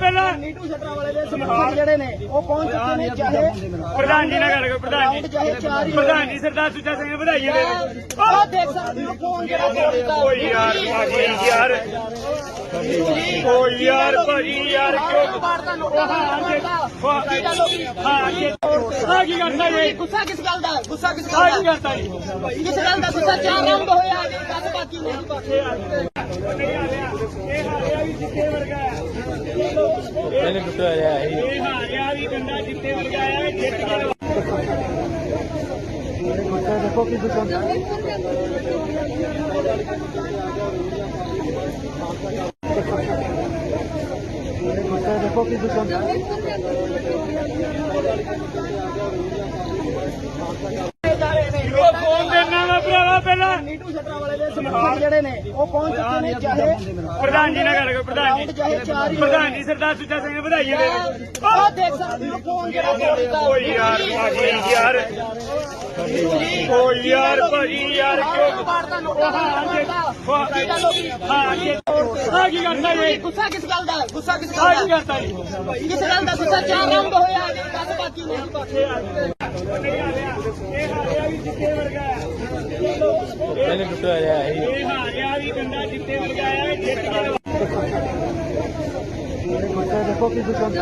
ਪਹਿਲਾਂ। ਨੀਟੂ ਸ਼ਟਰਾਂ ਵਾਲੇ ਦੇ ਸਮਰਥਕ ਜਿਹੜੇ ਨੇ ਉਹ ਪਹੁੰਚ ਚੁੱਕੇ ਨੇ? ਚਾਹੇ ਪ੍ਰਧਾਨ ਜੀ ਨਾਲ ਗੱਲ ਕਰੋ ਪ੍ਰਧਾਨ ਜੀ। ਚਾਹੇ ਚਾਰ ਹੀ ਪ੍ਰਧਾਨ ਜੀ ਸਰਦਾਰ ਸੁੱਚਾ ਸਿੰਘ ਵਧਾਈਆਂ ਦੇ। ਉਹ ਦੇਖ ਸਕਦੇ ਹੋ ਫੋਨ ਜਿਹੜਾ ਤੋੜ ਦਿੱਤਾ ਓ ਯਾਰ ਭਾਜੀ ਯਾਰ। ਓ ਯਾਰ ਭਾਜੀ ਯਾਰ ਕਿਉਂ? ਹਾਂ ਹੋ ਆ ਕੀ ਕਰਦਾ ਜੀ ਗੁੱਸਾ ਕਿਸ ਗੱਲ ਦਾ? ਗੁੱਸਾ ਕਿਸ ਆ ਗੱਲ ਕੀ ਦਾ? ਕਰਦਾ ਜੀ ਕਿਸ ਗੱਲ ਦਾ ਗੁੱਸਾ? ਚਾਰ ਰਾਉਂਡ ਹੋਇਆ ਅਜੇ ਦਸ ਬਾਕੀ ਨੇ ਇਹ ਆ ਰਿਹਾ ਵੀ ਜਿੱਤੇ ਵਰਗਾ ਹੈ। ਇਹਨੇ ਰਿਹਾ ਸੀ ਇਹ ਹਾਰਿਆ ਵੀ ਗੰਦਾ ਜਿੱਤੇ ਵਰਗਾ ਹੈ। ਜਿੱਤ ਕੇ ਦੇਖੋ ਕੀ ਦੁਕਾਨ ਦੇਖੋ ਕੀ ਦੁਕਾਨ ਜਾ ਰਹੇ ਨੇ ਉਹ ਫੋਨ ਦੇਣਾ ਵਾ ਭਰਾਵਾ ਪਹਿਲਾਂ ਨੀਟੂ ਸ਼ਟਰਾਂ ਵਾਲੇ ਦੇ ਸਮਰਥਕ ਜਿਹੜੇ ਨੇ ਉਹ ਪਹੁੰਚ ਚੁੱਕੇ ਨੇ ਚਾਹੇ ਪ੍ਰਧਾਨ ਜੀ ਨਾਲ ਗੱਲ ਕਰੋ ਪ੍ਰਧਾਨ ਰਾਉਂਡ ਜੀ ਚਾਹੇ ਚਾਰ ਹੀ ਪ੍ਰਧਾਨ ਜੀ ਸਰਦਾਰ ਸੁੱਚਾ ਸਿੰਘ ਨੂੰ ਵਧਾਈਆਂ ਦੇ ਦਿਓ। ਉਹ ਦੇਖ ਸਕਦੇ ਹੋ ਫੋਨ ਜਿਹੜਾ ਤੋੜ ਦਿੱਤਾ ਓ ਯਾਰ ਭਾਜੀ ਯਾਰ ਓ ਯਾਰ ਭਾਜੀ ਯਾਰ ਕਿਉਂ ਬਾੜ ਦਾ ਨੋਟਾ ਹਾਂ ਜੀ ਕੀ ਗੱਲ ਹੋ ਗਈ ਹਾਂ ਜੀ ਆ ਕੀ ਕਰਦਾ ਜੀ ਗੁੱਸਾ ਕਿਸ ਗੱਲ ਦਾ ਗੁੱਸਾ ਕਿਸ ਆ ਗੱਲ ਕੀ ਦਾ ਕਰਦਾ ਜੀ ਕਿਸ ਗੱਲ ਦਾ ਗੁੱਸਾ ਚਾਰ ਰਾਉਂਡ ਹੋਇਆ ਅਜੇ ਦਸ ਬਾਕੀ ਨੇ ਇਹ ਹਾਰਿਆ ਵੀ ਹੈ। ਇਹ ਹਾਰਿਆ ਵੀ ਗੰਦਾ ਜਿੱਤੇ ਵਰਗਾ ਹੈ ਜਿੱਤ ਕੇ ਦੇਖੋ ਕੀ ਦੁਕਾਨ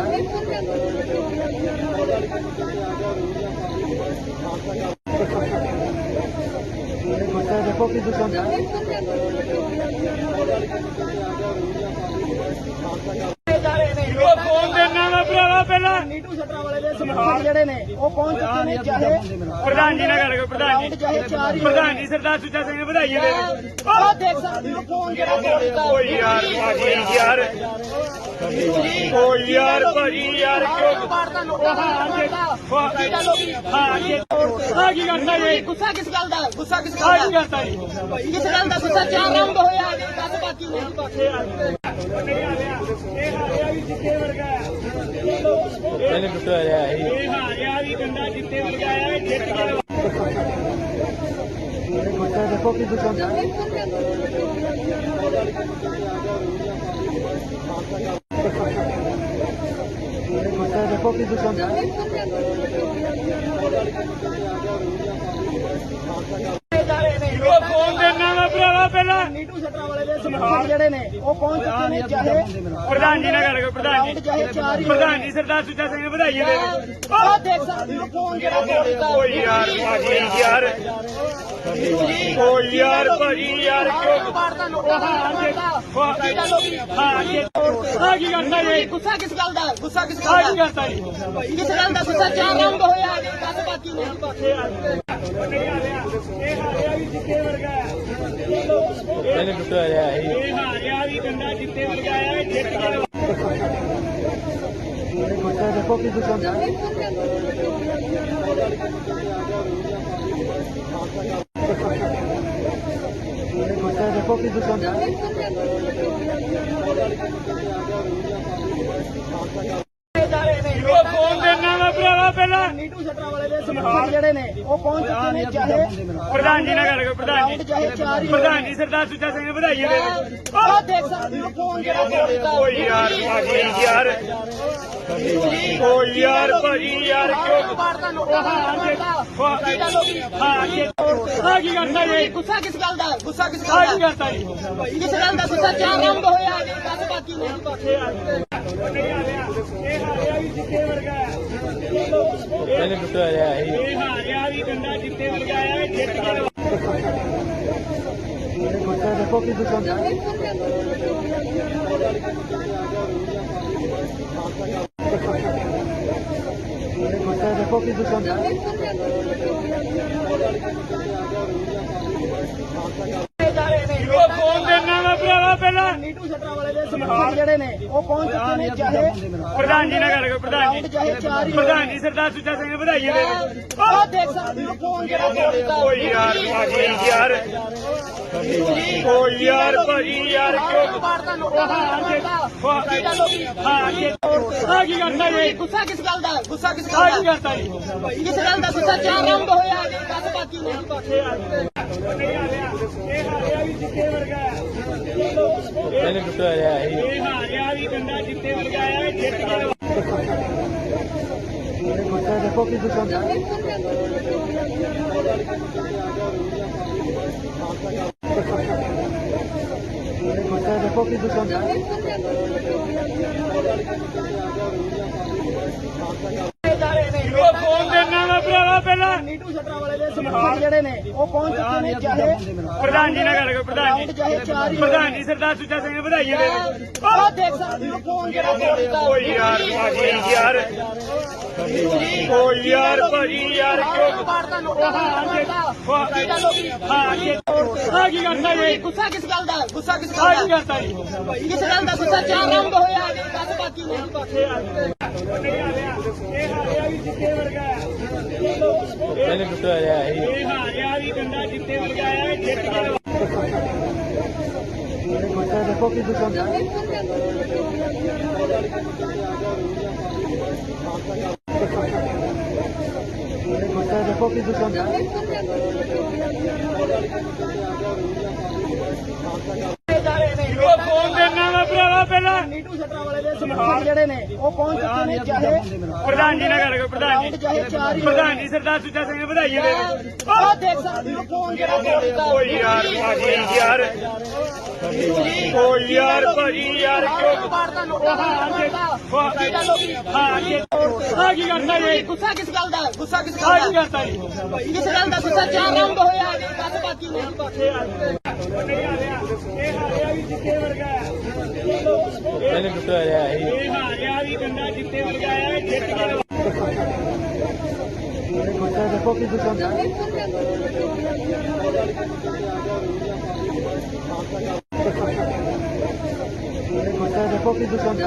ਦੇਖੋ ਕੀ ਦੁਕਾਨ ਜਾ ਫੋਨ ਦੇਣਾ ਵਾ ਭਰਾਵਾ ਪਹਿਲਾਂ ਨੀਟੂ ਸ਼ਟਰਾਂ ਸਮਰਥਕ ਜਿਹੜੇ ਨੇ ਉਹ ਪਹੁੰਚ ਚੁੱਕੇ ਨੇ ਚਾਹੇ ਪ੍ਰਧਾਨ ਜੀ ਨਾਲ ਗੱਲ ਕਰੋ ਪ੍ਰਧਾਨ ਜੀ। ਚਾਹੇ ਚਾਰ ਹੀ ਪ੍ਰਧਾਨ ਜੀ ਸਰਦਾਰ ਸੁੱਚਾ ਸਿੰਘ ਵਧਾਈਆਂ ਦੇ। ਉਹ ਦੇਖ ਸਕਦੇ ਹੋ ਫੋਨ ਜਿਹੜਾ ਦਿੱਤਾ ਓ ਯਾਰ ਭਾਜੀ ਯਾਰ। ਓ ਯਾਰ ਭਾਜੀ ਯਾਰ। ਕਿਉਂ ਬਾੜ ਦਾ ਨੋਟਾ ਹਾਂ ਜੀ ਕੀ ਹੋ ਕੀ ਕਰਦਾ ਜੀ ਗੁੱਸਾ ਕਿਸ ਗੱਲ ਦਾ? ਗੁੱਸਾ ਕਿਸ ਗੱਲ ਕੀ ਦਾ? ਕਰਦਾ ਜੀ ਕਿਸ ਗੱਲ ਦਾ ਗੁੱਸਾ? ਚਾਰ ਰਾਉਂਡ ਹੋਇਆ ਅਜੇ ਬਾਕੀ ਨੇ ਇਹ ਹਾਰਿਆ ਵੀ ਜਿੱਤੇ ਵਰਗਾ ਹੈ। ਇਹਨੇ ਟੁੱਟਿਆ ਰਿਹਾ ਸੀ ਇਹ ਹਾਰਿਆ ਵੀ ਗੰਦਾ ਜਿੱਤੇ ਵਰਗਾ ਹੈ ਜਿੱਤ ਕੇ ਦੇਖੋ ਕਿ ਦੁਕਾਨ ਦੇਖੋ ਕੀ ਦੁਕਾਨ ਜਾ ਰਹੇ ਨੇ ਉਹ ਫੋਨ ਦੇਣਾ ਵਾ ਭਰਾਵਾ ਪਹਿਲਾਂ ਨੀਟੂ ਸ਼ਟਰਾਂ ਵਾਲੇ ਦੇ ਸਮਰਥਕ ਜਿਹੜੇ ਨੇ ਉਹ ਪਹੁੰਚ ਚੁੱਕੇ ਨੇ ਚਾਹੇ ਪ੍ਰਧਾਨ ਜੀ ਨਾਲ ਗੱਲ ਕਰੋ ਪ੍ਰਧਾਨ ਜੀ। ਚਾਹੇ ਚਾਰ ਹੀ ਪ੍ਰਧਾਨ ਜੀ ਸਰਦਾਰ ਸੁੱਚਾ ਸਿੰਘ ਵਧਾਈਆਂ ਦੇ। ਉਹ ਦੇਖ ਸਕਦੇ ਹੋ ਫੋਨ ਜਿਹੜਾ ਤੋੜ ਦਿੱਤਾ ਓ ਯਾਰ ਭਾਜੀ ਯਾਰ। ਓ ਯਾਰ ਭਾਜੀ ਯਾਰ ਕਿਉਂ? ਬਾੜ ਦਾ ਨੋਟਾ ਹਾਂ ਜੀ ਕੀ ਹੋ ਜੀ ਆ ਕੀ ਕਰਦਾ ਜੀ ਗੁੱਸਾ ਕਿਸ ਗੱਲ ਦਾ? ਗੁੱਸਾ ਕਿਸ ਆ ਗੱਲ ਕੀ ਦਾ? ਕਰਦਾ ਜੀ ਕਿਸ ਗੱਲ ਦਾ? ਗੁੱਸਾ ਚਾਰ ਰਾਉਂਡ ਹੋਇਆ ਅਜੇ ਦਸ ਬਾਕੀ ਨੇ। ਇਹ ਹਾਰਿਆ ਵੀ ਜਿੱਤੇ ਵਰਗਾ ਹੈ। ਇਹਨੇ ਟੁੱਟਿਆ ਰਿਹਾ ਸੀ ਇਹ ਹਾਰਿਆ ਵੀ ਗੰਦਾ ਜਿੱਤੇ ਵਰਗਾ ਹੈ। ਜਿੱਤ ਕੇ ਦੇਖੋ ਕਿ ਦੁਕਾਨ ਦੇਖੋ ਕੀ ਦੁਕਾਨ। ਫੋਨ ਦੇਣਾ ਵਾ ਭਰਾਵਾ ਪਹਿਲਾਂ ਨੀਟੂ ਸ਼ਟਰਾਂ ਵਾਲੇ ਦੇ ਸਮਰਥਕ ਜਿਹੜੇ ਨੇ ਉਹ ਪਹੁੰਚ ਚੁੱਕੇ ਨੇ ਚਾਹੇ ਪ੍ਰਧਾਨ ਜੀ ਨਾਲ ਗੱਲ ਕਰੋ ਪ੍ਰਧਾਨ ਜੀ। ਚਾਹੇ ਚਾਰ ਹੀ ਪ੍ਰਧਾਨ ਜੀ ਸਰਦਾਰ ਸੁੱਚਾ ਸਿੰਘ ਵਧਾਈਆਂ ਦੇ ਦਿਓ। ਉਹ ਦੇਖ ਸਕਦੇ ਹੋ ਫੋਨ ਜਿਹੜਾ ਤੋੜ ਦਿੱਤਾ ਓ ਯਾਰ ਭਾਜੀ ਯਾਰ। ਓ ਯਾਰ ਭਾਜੀ ਯਾਰ ਕਿਉਂ? ਬਾੜ ਦਾ ਨੋਟਾ ਹਾਂ ਕੀ ਗੱਲ ਹੋ ਗਈ? ਹਾਂ ਜੀ ਆ ਕੀ ਕਰਦਾ ਜੀ ਗੁੱਸਾ ਕਿਸ ਗੱਲ ਦਾ? ਗੁੱਸਾ ਕਿਸ ਆ ਗੱਲ ਕੀ ਦਾ? ਕਰਦਾ ਜੀ ਕਿਸ ਗੱਲ ਦਾ ਗੁੱਸਾ? ਚਾਰ ਰਾਉਂਡ ਹੋਇਆ ਅਜੇ ਦਸ ਬਾਕੀ ਨੇ ਇਹ ਹਾਰਿਆ ਵੀ ਜਿੱਤੇ ਵਰਗਾ ਹੈ। ਇਹਨੇ ਟੁੱਟਿਆ ਰਿਹਾ ਸੀ ਇਹ ਹਾਰਿਆ ਵੀ ਗੰਦਾ ਜਿੱਤੇ ਵਰਗਾ ਹੈ। ਜਿੱਤ ਕੇ ਦੇਖੋ ਕੀ ਦੁਕਾਨ ਦੇਖੋ ਕੀ ਦੁਕਾਨ ਜਾ ਰਹੇ ਨੇ ਉਹ ਫੋਨ ਦੇਣਾ ਵਾ ਭਰਾਵਾ ਨੀਟੂ ਸ਼ਟਰਾਂ ਵਾਲੇ ਦੇ ਸਮਰਥਕ ਜਿਹੜੇ ਨੇ ਉਹ ਪਹੁੰਚ ਚੁੱਕੇ ਨੇ ਚਾਹੇ ਪ੍ਰਧਾਨ ਜੀ ਨਾਲ ਗੱਲ ਕਰੋ ਪ੍ਰਧਾਨ ਜੀ। ਚਾਹੇ ਚਾਰ ਹੀ ਪ੍ਰਧਾਨ ਜੀ ਸਰਦਾਰ ਸੁੱਚਾ ਸਿੰਘ ਨੂੰ ਵਧਾਈਆਂ ਦੇ। ਉਹ ਦੇਖ ਸਕਦੇ ਹੋ ਫੋਨ ਜਿਹੜਾ ਤੋੜ ਦਿੱਤਾ। ਓ ਯਾਰ ਭਾਜੀ ਯਾਰ। ਓ ਯਾਰ ਭਾਜੀ ਯਾਰ ਕਿਉਂ? ਬਾੜ ਦਾ ਨੋਟਾ ਹਾਂ ਜੀ ਕੀ ਹੋ ਜੀ ਕੀ ਕਰਦਾ ਜੀ ਗੁੱਸਾ ਕਿਸ ਗੱਲ ਦਾ? ਗੁੱਸਾ ਕਿਸ ਗੱਲ ਕੀ ਦਾ ਕਰਦਾ ਜੀ ਕਿਸ ਗੱਲ ਦਾ? ਗੁੱਸਾ ਚਾਰ ਰਾਉਂਡ ਹੋਇਆ ਅਜੇ ਦਸ ਬਾਕੀ ਨੇ। ਇਹ ਹਾਰਿਆ ਵੀ ਟੁੱਟਿਆ ਰਿਹਾ ਸੀ ਇਹ ਹਾਰਿਆ ਵੀ ਬੰਦਾ ਜਿੱਤੇ ਵਰਗਾਇਆ ਜਿੱਤ ਕੇ ਮੇਰੇ ਦੇਖੋ ਕੀ ਦੁਕਾਨ ਮੇਰੇ ਦੇਖੋ ਕੀ ਦੁਕਾਨ ਜਾ ਰਹੇ ਨੇ ਉਹ ਫੋਨ ਦੇਣਾ ਵਾ ਭਰਾਵਾ ਪਹਿਲਾਂ। ਨੀਟੂ ਸ਼ਟਰਾਂ ਵਾਲੇ ਦੇ ਸਮਰਥਕ ਜਿਹੜੇ ਨੇ ਉਹ ਪਹੁੰਚ ਚੁੱਕੇ ਨੇ ਚਾਹੇ ਪ੍ਰਧਾਨ ਜੀ ਨਾਲ ਗੱਲ ਕਰੋ ਪ੍ਰਧਾਨ ਰਾਉਂਡ ਜੀ ਚਾਹੇ ਚਾਰ ਹੀ ਪ੍ਰਧਾਨ ਜੀ ਸਰਦਾਰ ਸੁੱਚਾ ਸਿੰਘ ਵਧਾਈਆਂ ਦੇ ਦਿਓ। ਉਹ ਦੇਖ ਸਕਦੇ ਹੋ ਫੋਨ ਜਿਹੜਾ ਤੋੜਦਾ ਓ ਯਾਰ ਭਾਜੀ ਯਾਰ। ਓ ਯਾਰ ਭਾਜੀ ਯਾਰ ਕਿਉਂ? ਮਾਰਦਾ ਲੋਕਾਂ ਦਾ ਹਾਂ ਜੀ ਮਾਰਦਾ ਕੀ ਗੱਲ ਹੋ ਗਈ? ਹਾਂ ਜੀ ਆ ਕੀ ਕਰਦਾ ਜੀ ਗੁੱਸਾ ਕਿਸ ਗੱਲ ਦਾ? ਗੁੱਸਾ ਕਿਸ ਆ ਗੱਲ ਕੀ ਦਾ? ਕਰਦਾ ਜੀ ਕਿਸ ਗੱਲ ਦਾ? ਗੁੱਸਾ ਚਾਰ ਰਾਉਂਡ ਹੋਇਆ ਬਸ ਬਾਕੀ ਨਹੀਂ ਨਹੀਂ ਆ ਰਿਹਾ ਇਹ ਹਾਰਿਆ ਵੀ ਜਿੱਤੇ ਵਰਗਾਇਆ ਪਹਿਲੇ ਟੁੱਟਿਆ ਰਿਹਾ ਸੀ ਇਹ। ਹਾਰਿਆ ਵੀ ਬੰਦਾ ਜਿੱਤੇ ਵਰਗਾਇਆ ਜਿੱਤ ਕੇ ਦੇਖੋ ਕੀ ਦੁਕਾਨ। ਦੇਖੋ ਕੀ ਦੁਕਾਨ ਜਾ ਰਹੇ ਨੇ ਉਹ ਫੋਨ ਦੇਣਾ ਵਾ ਭਰਾਵਾ ਪਹਿਲਾਂ। ਨੀਟੂ ਸ਼ਟਰਾਂ ਵਾਲੇ ਦੇ ਸਮਰਥਕ ਜਿਹੜੇ ਨੇ ਉਹ ਪਹੁੰਚ ਚੁੱਕੇ ਨੇ ਚਾਹੇ ਪ੍ਰਧਾਨ ਜੀ ਨਾਲ ਗੱਲ ਕਰੋ ਪ੍ਰਧਾਨ ਜੀ। ਚਾਹੇ ਚਾਰ ਹੀ ਪ੍ਰਧਾਨ ਜੀ ਸਰਦਾਰ ਸੁੱਚਾ ਸਿੰਘ ਵਧਾਈਆਂ ਦੇ। ਉਹ ਦੇਖ ਸਕਦੇ ਹੋ ਫੋਨ ਜਿਹੜਾ ਤੋੜਦਾ ਓ ਯਾਰ ਭਾਜੀ ਯਾਰ। ਓ ਯਾਰ ਭਾਜੀ ਯਾਰ ਕਿਉਂ ਮਾਰਦਾ ਲੋਕਾਂ ਕੀ ਹੋ ਹਾਂ ਜੀ ਆ। ਕੀ ਕਰਦਾ ਜੀ? ਗੁੱਸਾ ਕਿਸ ਗੱਲ ਦਾ? ਗੁੱਸਾ ਕਿਸ ਗੱਲ ਕੀ ਦਾ? ਕਰਦਾ ਜੀ? ਕਿਸ ਗੱਲ ਦਾ? ਗੁੱਸਾ ਚਾਰ ਰਾਉਂਡ ਹੋਇਆ ਬਸ ਬਾਕੀ ਨਹੀਂ ਨਹੀਂ ਆ ਰਿਹਾ ਇਹ ਹਾਰਿਆ ਵੀ ਜਿੱਤੇ ਵਰਗਾਇਆ ਪਹਿਲੇ ਟੁੱਟਿਆ ਰਿਹਾ ਸੀ ਇਹ ਹਾਰਿਆ ਵੀ ਬੰਦਾ ਜਿੱਤੇ ਵਰਗਾਇਆ ਜਿੱਤ ਕੇ ਦੇਖੋ ਕੀ ਦੁਕਾਨ ਦੇਖੋ ਕੀ ਦੁਕਾਨ